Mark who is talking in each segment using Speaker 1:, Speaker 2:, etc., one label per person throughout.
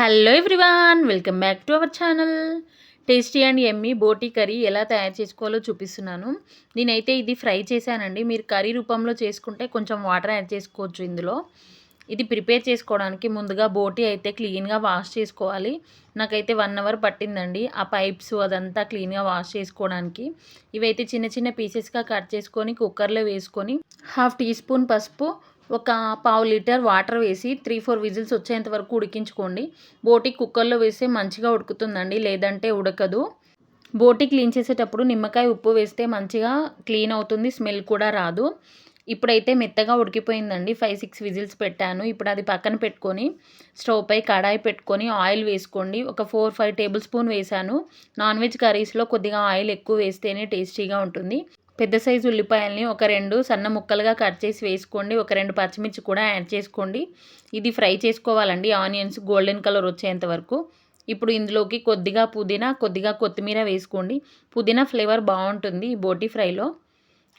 Speaker 1: Hello everyone welcome back to our channel. Tasty and Emmy బోటీ curry ఎలా తయారు చేసుకోవాలో చూపిస్తున్నాను. నేనైతే ఇది ఫ్రై చేశానండి. మీరు కర్రీ రూపంలో చేసుకుంటే కొంచెం వాటర్ యాడ్ చేసుకోవచ్చు ఇందులో. ఇది ప్రిపేర్ చేసుకోవడానికి ముందుగా బోటి అయితే క్లీన్గా వాష్ చేసుకోవాలి. నాకైతే వన్ అవర్ పట్టిందండి. ఆ పైప్స్ అదంతా క్లీన్గా వాష్ చేసుకోవడానికి. ఇవైతే చిన్న చిన్న పీసెస్గా కట్ చేసుకొని కుక్కర్లో వేసుకొని హాఫ్ టీ స్పూన్ పసుపు ఒక పావు లీటర్ వాటర్ వేసి త్రీ ఫోర్ విజిల్స్ వచ్చేంత వరకు ఉడికించుకోండి. బోటి కుక్కర్లో వేస్తే మంచిగా ఉడుకుతుందండి లేదంటే ఉడకదు. బోటి క్లీన్ చేసేటప్పుడు నిమ్మకాయ ఉప్పు వేస్తే మంచిగా క్లీన్ అవుతుంది స్మెల్ కూడా రాదు. ఇప్పుడైతే మెత్తగా ఉడికిపోయిందండి. ఫైవ్ సిక్స్ విజిల్స్ పెట్టాను. ఇప్పుడు అది పక్కన పెట్టుకొని స్టవ్ పై కడాయి పెట్టుకొని ఆయిల్ వేసుకోండి. ఒక ఫోర్ ఫైవ్ టేబుల్ స్పూన్ వేసాను. నాన్ వెజ్ కర్రీస్లో కొద్దిగా ఆయిల్ ఎక్కువ వేస్తేనే టేస్టీగా ఉంటుంది. పెద్ద సైజు ఉల్లిపాయల్ని ఒక రెండు సన్న ముక్కలుగా కట్ చేసి వేసుకోండి. ఒక రెండు పచ్చిమిర్చి కూడా యాడ్ చేసుకోండి. ఇది ఫ్రై చేసుకోవాలండి. ఆనియన్స్ గోల్డెన్ కలర్ వచ్చేంత వరకు. ఇప్పుడు ఇందులోకి కొద్దిగా పుదీనా కొద్దిగా కొత్తిమీర వేసుకోండి. పుదీనా ఫ్లేవర్ బాగుంటుంది ఈ బోటి ఫ్రైలో.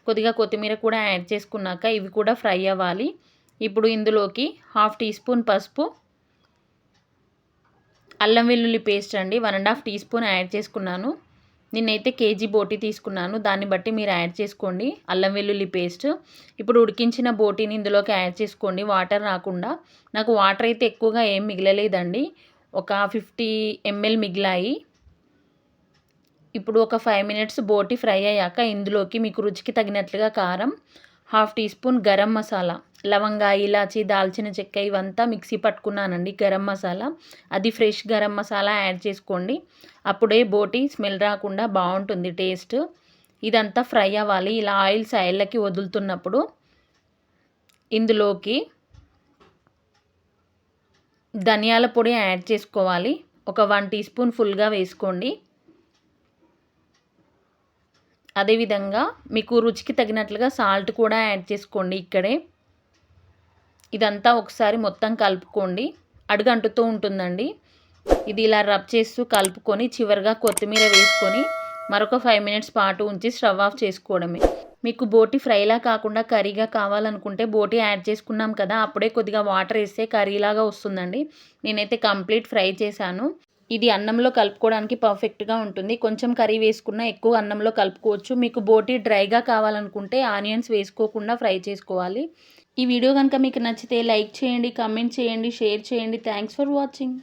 Speaker 1: కొద్దిగా కొత్తిమీర కూడా యాడ్ చేసుకున్నాక ఇవి కూడా ఫ్రై అవ్వాలి. ఇప్పుడు ఇందులోకి హాఫ్ టీ స్పూన్ పసుపు అల్లం వెల్లుల్లి పేస్ట్ అండి one and half teaspoon add చేసుకున్నాను. నేనైతే కేజీ బోటి తీసుకున్నాను దాన్ని బట్టి మీరు యాడ్ చేసుకోండి అల్లం వెల్లుల్లి పేస్ట్. ఇప్పుడు ఉడికించిన బోటీని ఇందులోకి యాడ్ చేసుకోండి వాటర్ రాకుండా. నాకు వాటర్ అయితే ఎక్కువగా ఏం మిగలలేదండి ఒక ఫిఫ్టీ ఎంఎల్ మిగిలాయి. ఇప్పుడు ఒక ఫైవ్ మినిట్స్ బోటి ఫ్రై అయ్యాక ఇందులోకి మీకు రుచికి తగినట్లుగా కారం half teaspoon garam masala లవంగా ఇలాచి దాల్చిన చెక్క ఇవంతా మిక్సీ పట్టుకున్నానండి గరం మసాలా. అది ఫ్రెష్ గరం మసాలా యాడ్ చేసుకోండి. అప్పుడే బోటి స్మెల్ రాకుండా బాగుంటుంది టేస్ట్ ఇదంతా ఫ్రై అవ్వాలి. ఇలా ఆయిల్ సైడ్లకి వదులుతున్నప్పుడు ఇందులోకి ధనియాల పొడి యాడ్ చేసుకోవాలి. ఒక వన్ టీ స్పూన్ ఫుల్గా వేసుకోండి. అదేవిధంగా మీకు రుచికి తగినట్లుగా సాల్ట్ కూడా యాడ్ చేసుకోండి ఇక్కడే. ఇదంతా ఒకసారి మొత్తం కలుపుకోండి. అడుగంటుతూ ఉంటుందండి. ఇది ఇలా రబ్ చేస్తూ కలుపుకొని చివరిగా కొత్తిమీర వేసుకొని మరొక ఫైవ్ మినిట్స్ పాటు ఉంచి స్టవ్ ఆఫ్ చేసుకోవడమే. మీకు బోటి ఫ్రైలా కాకుండా కర్రీగా కావాలనుకుంటే బోటి యాడ్ చేసుకున్నాం కదా అప్పుడే కొద్దిగా వాటర్ వేస్తే కర్రీలాగా వస్తుందండి. నేనైతే కంప్లీట్ ఫ్రై చేశాను. ఇది అన్నంలో కలుపుకోవడానికి పర్ఫెక్ట్గా ఉంటుంది. కొంచెం కర్రీ వేసుకున్న ఎక్కువ అన్నంలో కలుపుకోవచ్చు. మీకు బోటి డ్రైగా కావాలనుకుంటే ఆనియన్స్ వేసుకోకుండా ఫ్రై చేసుకోవాలి. ఈ వీడియో కనుక మీకు నచ్చితే లైక్ చేయండి కమెంట్ చేయండి షేర్ చేయండి. Thanks for watching